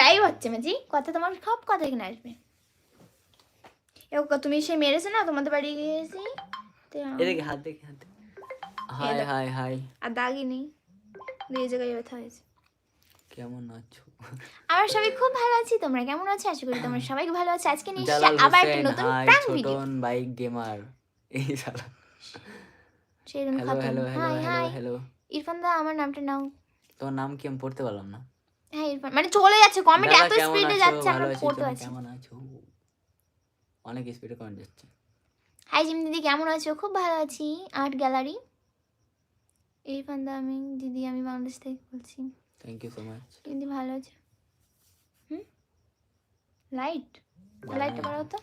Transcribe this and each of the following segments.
Live হচ্ছে মাঝি। কথা তোমার সব কথা এখানে আসবে। তুমি সে মেরেছে না? তোমাদের বাড়ি গিয়েছি। এদিকে হাত দেখে হাত হাই হাই হাই আর দাগই নেই। দুই জায়গায় ব্যথা হয়েছে। কেমন আছো? আমরা সবাই খুব ভালো আছি। তোমরা কেমন আছো? আশা করি তোমরা সবাই ভালো আছো। আজকে নিয়ে এসেছি জালাল আবার একটা নতুন হাই ভিডিও বাইক গেমার। এই সালা hello hello hello hi hello hi. Hello Irfan দা আমার নামটা নাও। তোমার নাম কি? আমি পড়তে পারলাম না। হ্যাঁ ইরফান মানে চলে যাচ্ছে কমেন্ট এত স্পিডে যাচ্ছে আমরা পড়তে পারছি কেমন আছো? অনেক স্পিডে কমেন্ট যাচ্ছে। হাই জিম দিদি কেমন আছো? খুব ভালো আছি। আর্ট গ্যালারি ইরফান দা আমি দিদি আমি বাংলাদেশ থেকে বলছি। থ্যাংক ইউ সো মাচ দিদি ভালো আছো? হুম? লাইট লাইটটা করা হতো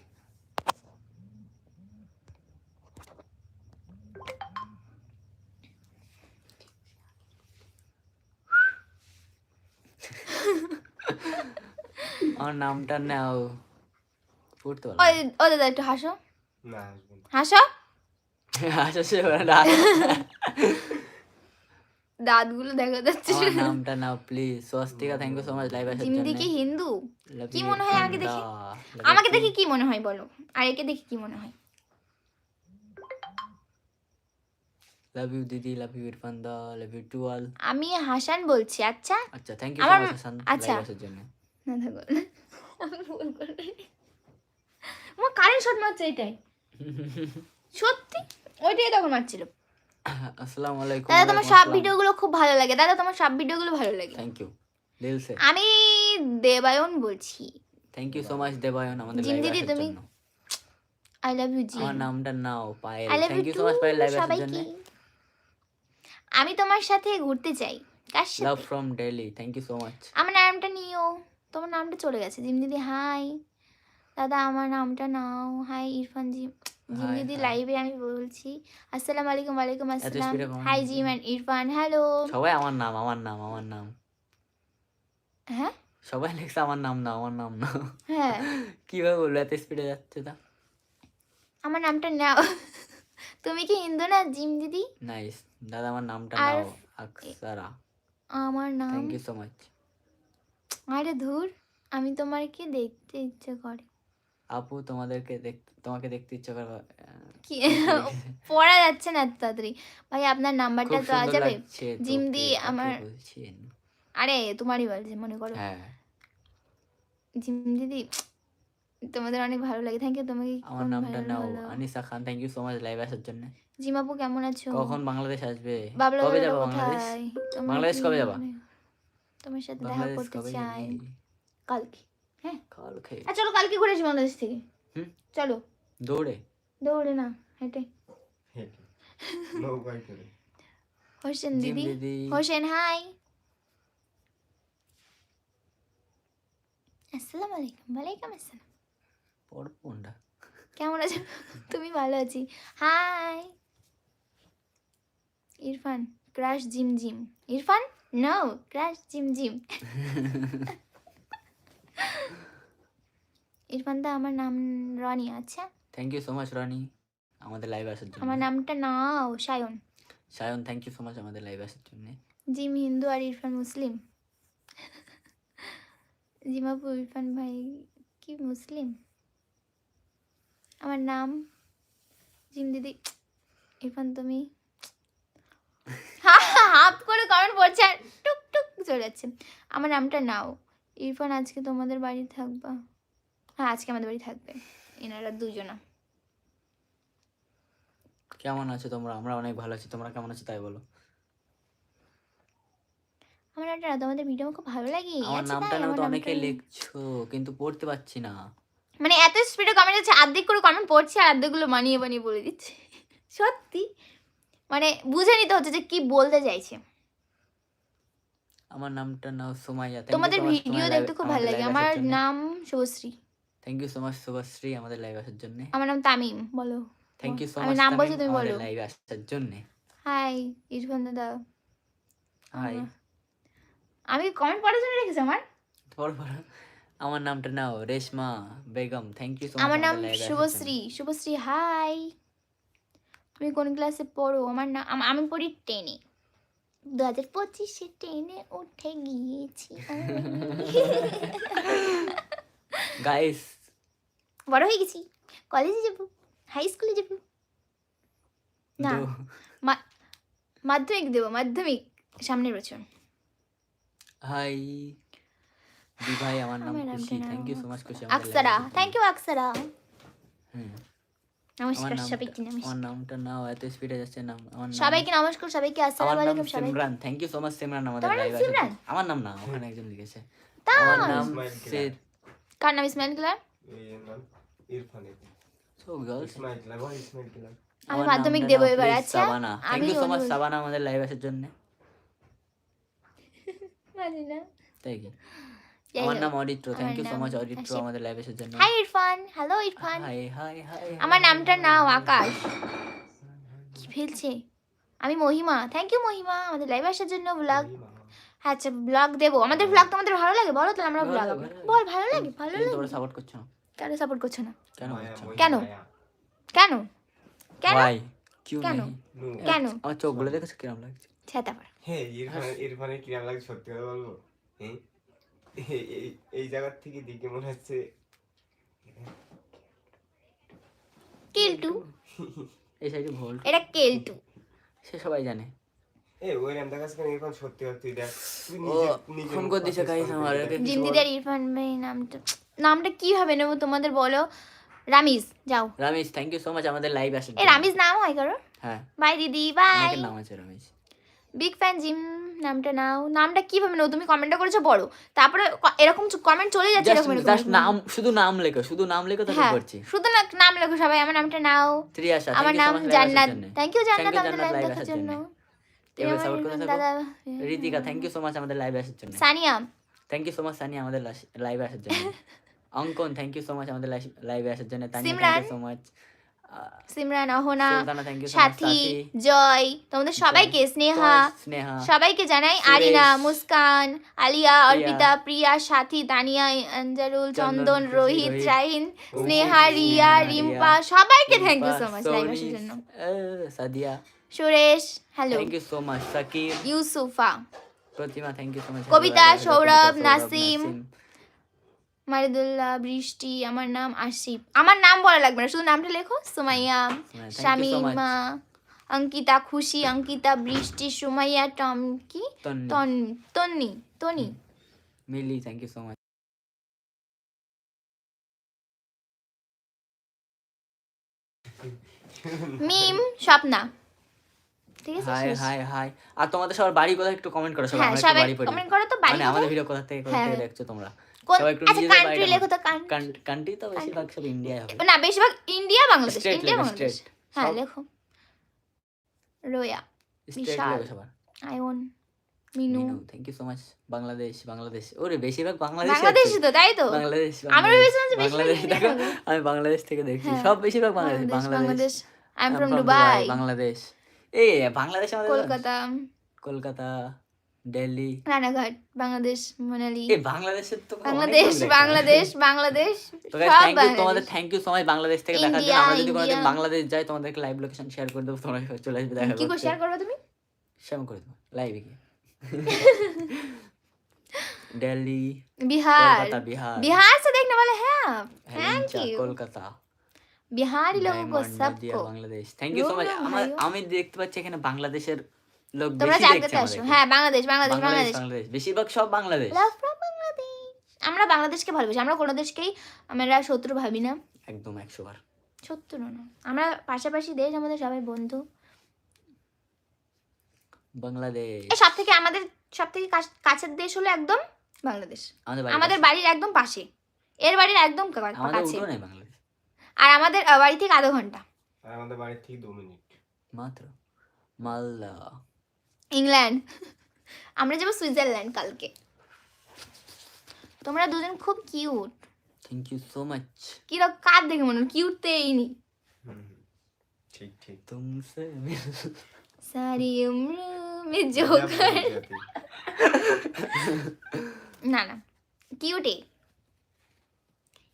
আমার নামটা নাও। পড়তে ওই ও দাদা একটু হাসো। না হাসো। আচ্ছা সে দাঁতগুলো দেখা যাচ্ছে। আমার নামটা নাও please Swastika thank you so much live আসার জিমদি জন্য। কি হিন্দু? কি মনে হয় আমাকে দেখে? আমাকে দেখে কি মনে হয় বলো? আর একে দেখে কি মনে হয়? লাভ ইউ দিদি লাভ ইউ ইরফান দা লাভ ইউ টু অল আমি হাসান বলছি আচ্ছা? আচ্ছা থ্যাংক ইউ আমার- হাসান আচ্ছা। জন্য। না থাকো আমি ভুল করে আমার কারেন্ট শট মারছে এটাই সত্যি? ওইটাই তখন মারছিল। আসসালামু আলাইকুম দাদা তোমার সব ভিডিওগুলো খুব ভালো লাগে। দাদা তোমার সব ভিডিওগুলো ভালো লাগে। থ্যাংক ইউ দিল সে আমি দেবায়ন বলছি। Thank you so much Debayan আমাদের জিম দিদি, তুমি- আই লাভ ইউ জি আমার নামটা নাও Payel. Thank you you so much Payel live আসার জন্য। আমি তোমার সাথে ঘুরতে চাই কার সাথে? Love from Delhi thank you so much আমার নামটা নিও তোমার নামটা চলে গেছে জিম দিদি হাই দাদা আমার নামটা নাও হাই ইরফান জি জিম দিদি লাইভে আমি বলছি আসসালামু আলাইকুম ওয়ালাইকুম আসসালাম hi. Jim and Irfan hello সবাই আমার নাম আমার নাম আমার নাম। হ্যাঁ? সবাই লিখছে আমার নাম না আমার নাম না হ্যাঁ। কীভাবে বলল এত স্পিডে যাচ্ছে তা? আমার নামটা নাও। তুমি কি হিন্দু না জিম দিদি? নাইস দাদা আমার নামটা আর- নাও আকসারা। আমার নাম থ্যাংক ইউ সো মাচ আরে ধুর আমি তোমার কি দেখতে ইচ্ছে করে। আপু তোমাদেরকে দেখতে তোমাকে দেখতে ইচ্ছা করে কি? পড়া যাচ্ছে না এত তাড়াতাড়ি। ভাই আপনার নাম্বারটা খুব দেওয়া সুন্দর যাবে। লাগছে জিম তোকে, দি আমার- বলছেন? আরে তোমারই বলছে মনে করো। হ্যাঁ। জিম দিদি তোমাদের অনেক ভালো লাগে। থ্যাংক ইউ তোমাকে আমার নামটা নাও Anisa Khan. Thank you so much live আসার জন্য। জিমাপু কেমন আছো? কখন বাংলাদেশ আসবে? কবে যাব বাংলাদেশ? বাংলাদেশ কবে যাবা? তোমার সাথে দেখা করতে চাই। কালকে হ্যাঁ? কালকে। আর চলো কালকে ঘুরে আসি বাংলাদেশ থেকে। হুম? চলো। দৌড়ে? দৌড়ে না হেঁটে। হেঁটে। নৌকায় করে। হোসেন দিদি। দিদি। হোসেন হাই। আসসালামু আলাইকুম। ওয়ালাইকুম আসসালাম। পড় কোনটা কেমন আছো? তুমি ভালো আছি। Hi Irfan crush Jim Jim. Irfan? No crush Jim Jim. Irfan দা আমার নাম রনি আচ্ছা thank you so much Rani. আমাদের লাইভ আসার জন্য। আমার নামটা নাও Sayan. Sayan thank you so much আমাদের লাইভ আসার জন্য। জিম হিন্দু আর ইরফান মুসলিম। জিমাপু ইরফান ভাই কি মুসলিম? আমার নাম জিম দিদি। ইরফান তুমি? হাফ করে কমেন্ট পড়ছে আর টুক টুক চলে যাচ্ছে। আমার নামটা নাও। ইরফান আজকে তোমাদের বাড়ি থাকবা? হ্যাঁ আজকে আমাদের বাড়ি থাকবে। এনারা দুজনা। কেমন আছো তোমরা? আমরা অনেক ভালো আছি। তোমরা কেমন আছো তাই বলো। আমার না তোমাদের ভিডিও খুব ভালো লাগে। আমার আচ্ছা নামটা আমার তো অনেকে লিখছো কিন্তু পড়তে পারছি না। মানে এত স্পিডে কমেন্ট আছে অর্ধেক করে কমেন্ট পড়ছে আর অর্ধেকগুলো বানিয়ে বানিয়ে বলে দিচ্ছে। সত্যি? মানে বুঝে নিতে হচ্ছে যে কি বলতে চাইছে। আমার নামটা নাও সোমাইয়া। তোমাদের ভিডিও দেখতে খুব ভালো লাগে। আমার নাম Subhashree. Thank you so much Subhashree আমাদের লাইভ আসার জন্য। আমার নাম তামিম বলো। থ্যাংক ইউ সো আমি মাচ নাম বলছি, তুমি বলো। লাইভ আসার জন্য। হাই ইরফান দাদা। হাই আমি কমেন্ট পড়ার জন্য রেখেছি আমার। পড় পড়। আমার নামটা নাও Reshma Begum. Thank you so much আমার নাম শুভশ্রী শুভশ্রী হাই তুমি কোন ক্লাসে পড়ো? আমার নাম আমি পড়ি টেনে দু হাজার পঁচিশে ট্রেনে উঠে গিয়েছি। গাইস বড় হয়ে গেছি। কলেজে যাব হাই স্কুলে যাব। না। মাধ্যমিক দেবো মাধ্যমিক সামনের বছর। হাই দি ভাই আমার নাম খুশি। থ্যাংক ইউ সো মাচ খুশি আকসারা থ্যাংক ইউ আকসারা। নমস্কার সবাইকে নমস্কার। আমার নামটা নাও এত স্পিডে যাচ্ছে নাম। আমার নাম সবাইকে নমস্কার সবাইকে আসসালামু আলাইকুম সবাই Simran. Thank you so much Simran আমাদের লাইভ সিমরান? আমার নাম না ওখানে একজন লিখেছে। আমার নাম ইসমাইল কার নাম Ismail killer? Irfan. So girls Ismail killer বল ইসমাইল কিলার। আমি মাধ্যমিক দেবো এবার আচ্ছা। Thank you so much Sabana আমাদের লাইভ আসার জন্য। জানি না। তাই কি আমার নাম Aritra thank you so much Aritra আমাদের লাইভ আসার জন্য। Hi Irfan hello Irfan hi hi hi আমার নামটা নাও আকাশ। কি ফেলছে? আমি মহিমা। থ্যাংক ইউ মহিমা। আমাদের লাইভ আসার জন্য ব্লগ আচ্ছা ব্লগ দেবো। আমাদের ব্লগ তোমাদের ভালো লাগে? বলো তাহলে আমরা ব্লগ লাগে, বল ভালো লাগে? ভালো লাগে? তোমরা সাপোর্ট করছ না। কেন সাপোর্ট করছ না? কেন কেন? কেন? কেন? ভাই কিউ কেন? কেন? আমার চোখগুলো দেখেছ কিরম লাগছে? ছেতা পার হ্যাঁ ইরফান ইরফানের কিরাম লাগে সত্যি কথা বলব? হ্যাঁ এই- জায়গার থেকে দিকে মনে হচ্ছে কেলটু। এই সাইডে ভোল্ট। এটা কেলটু। সে সবাই জানে। এ ওই নামটা কাছে কেন ইরফান সত্যি কথা দেখ। তুই নিজে নিজে ফোন করে দিছে গাইস আমার আগে কিছু জিন্দিদ আর ইরফান ভাই নামটা নামটা কীভাবে নেব তোমাদের বলো? রামিজ যাও। Ramesh thank you so much আমাদের লাইভ আসার এ রামিজ নাম হয় কারও হ্যাঁ। বাই দিদি বাই। নাম আছে রমেশ বিগ ফ্যান জিম নামটা নাও। নামটা কীভাবে নেব তুমি কমেন্টটা করেছ বড় তারপরে এরকম কমেন্ট চলে যাচ্ছে এরকম জাস্ট নাম শুধু নাম লেখো শুধু নাম লেখো তারপর হ্যাঁ করছি। শুধু নাম লেখো সবাই আমার নামটা নাও। ত্রিয়াশা আমার নাম জান্নাত। থ্যাংক ইউ জান্নাত আমাদের লাইভ দেখার জন্য। দাদা Ritika thank you so much আমাদের লাইভ আসার জন্য। Sania. Thank you so much Sunny আমাদের লাইভ আসার জন্য। অঙ্কন থ্যাংক ইউ সো মাচ আমাদের লাইভে আসার জন্য। Tania thank you so much Simran Ahana Sathi Joy তোমাদের সবাইকে স্নেহা সবাইকে জানাই আরিনা মুস্কান আলিয়া অর্পিতা প্রিয়া সাথী তানিয়া আঞ্জারুল চন্দন, রোহিত রোহিত, স্নেহা রিয়া রিয়া, রিম্পা সবাইকে thank you so much live আসার জন্য। Sadia Suresh hello thank you so much Sakib Yusufa Pratima thank you so much Kabita, Sourav, Nasim, Maridullah Brishti আমার নাম আশিফ। আমার নাম বলা লাগবে না শুধু নামটা লেখো। সুমাইয়া you শামিমা অঙ্কিতা খুশি অঙ্কিতা বৃষ্টি Sumaiya টমকি Tonni. Toni Mili thank you so much Mim Swapna. ঠিক আছে হাই হাই হাই আর তোমাদের সবার বাড়ি কোথায় একটু কমেন্ট করো সবাই হ্যাঁ সবাই বাড়ি কমেন্ট করো তো বাড়ি মানে আমাদের ভিডিও কোথা থেকে কোথা হ্যাঁ। থেকে দেখছ তোমরা? কোন- আচ্ছা কান্ট্রি লেখো তো কান্ট্রি কান্ট্রি তো বেশিরভাগ সব ইন্ডিয়ায় হবে। না বেশিরভাগ ইন্ডিয়া বাংলাদেশ ইন্ডিয়া বাংলাদেশ হ্যাঁ লেখো। Roya Bishal. Ayan Minu. Thank you so much Bangladesh Bangladesh. ওরে বেশিরভাগ বাংলাদেশ বাংলাদেশি তো তাই তো? বাংলাদেশ আমরা ভেবেছিলাম যে বাংলাদেশ দেখো আমি বাংলাদেশ থেকে দেখছি। হ্যাঁ। সব বেশিরভাগ Bangladesh Bangladesh Bangladesh. Bangladesh. I am from Dubai Bangladesh. এই বাংলাদেশ আমাদের কলকাতা। কলকাতা। দিল্লি রানাঘাট বাংলাদেশ মানালি এই বাংলাদেশের তো অনেক বাংলাদেশ লোক দেখতে বাংলাদেশ বাংলাদেশ তো guys, সব thank you, তোমাদের Bangladesh thank you so much Bangladesh থেকে দেখার জন্য ইন্ডিয়া, আমরা যদি কোনোদিন ইন্ডিয়া। বাংলাদেশ যাই তোমাদেরকে লাইভ লোকেশন শেয়ার করে দেবো তোমরা চলে আসবে দেখা কি করে করতে শেয়ার করবে তুমি শেয়ার করে দেবো লাইভে গিয়ে দিল্লি बिहार কলকাতা বিহার बिहार से देखने वाले हैं आप थैंक হেলেঞ্চা, यू কলকাতা बिहारी लोगों को ডায়মন্ড, নাদিয়া, सबको Bangladesh thank you so much Rome Rome আমার ভাইও। আমি দেখতে পাচ্ছি এখানে বাংলাদেশের লোক তোমরা আসো। হ্যাঁ বাংলাদেশ বাংলাদেশ বাংলাদেশ বেশিরভাগ সব বাংলাদেশ। লাভ ফ্রম বাংলাদেশ আমরা বাংলাদেশকে ভালোবাসি। আমরা কোনো দেশকেই আমরা শত্রু ভাবি না। একদম একশো বার। শত্রু না। আমরা পাশাপাশি দেশ আমাদের সবাই বন্ধু। বাংলাদেশ। এই সব থেকে আমাদের সব থেকে কাছ- কাছের দেশ হলো একদম বাংলাদেশ। আমাদের বাড়ির একদম পাশে। এর বাড়ির একদম কাছে। আর আমাদের বাড়ি থেকে আধা ঘণ্টা আর আমাদের বাড়ির ঠিক দু মিনিট। মাত্র। মালদা। ইংল্যান্ড। আমরা যাব সুইজারল্যান্ড কালকে। তোমরা দুজন খুব cute. Thank you so much কি রকম কার দেখে মনে কিউট তো এইনি হুম, হুম। ঠিক ঠিক। তুমসে সারি উম্র মে জোকার না না। কিউটে।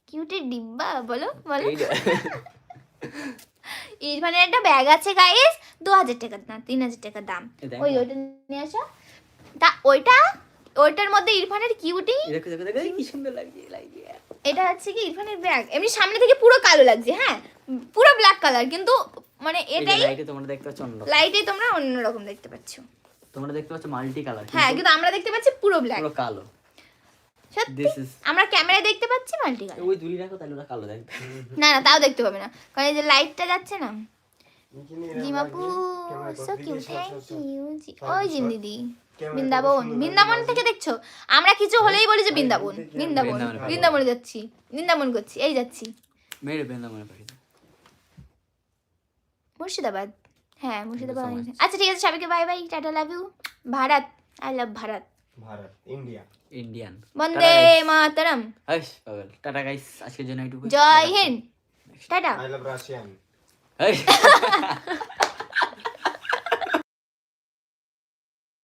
কিউটে ডিব্বা বলো বলো। ইরফানের একটা ব্যাগ আছে গাইস দু হাজার টাকার দাম তিন হাজার টাকার দাম ওই ওইটা নিয়ে আসো। তা ওইটা ওইটার মধ্যে ইরফানের কিউটি কি সুন্দর লাগছে লাগছে এটা হচ্ছে কি ইরফানের ব্যাগ এমনি সামনে থেকে পুরো কালো লাগছে হ্যাঁ? পুরো ব্ল্যাক কালার কিন্তু মানে এটাই লাইটে তোমরা দেখতে পাচ্ছ অন্য লাইটে তোমরা অন্যরকম দেখতে পাচ্ছ। তোমরা দেখতে পাচ্ছ মাল্টি কালার হ্যাঁ কিন্তু আমরা দেখতে পাচ্ছি পুরো ব্ল্যাক পুরো কালো। সত্যি? আমরা ক্যামেরায় দেখতে পাচ্ছি মাল্টি কালার ওই দূরে রাখো তাহলে ওরা কালো দেখবে না না তাও দেখতে পাবে না। কারণ এই যে লাইটটা যাচ্ছে না। জিমাপু সো কিউট থ্যাংক ইউ সব- ওই জিম দিদি বৃন্দাবন। বৃন্দাবন থেকে দেখছ? আমরা কিছু হলেই বলি যে বৃন্দাবন বৃন্দাবন বৃন্দাবনে যাচ্ছি বৃন্দাবন করছি এই যাচ্ছি। মেরে বেন্দা মনে পাখি। মুর্শিদাবাদ। হ্যাঁ মুর্শিদাবাদ। আচ্ছা ঠিক আছে সবাইকে bye bye tata love you Bharat I love Bharat. Bharat India. Indian. Bande. Mataram. হাস পাগল। টাটা গাইস আজকের জন্য এইটুকু Jai Hind. Tata. I love Russian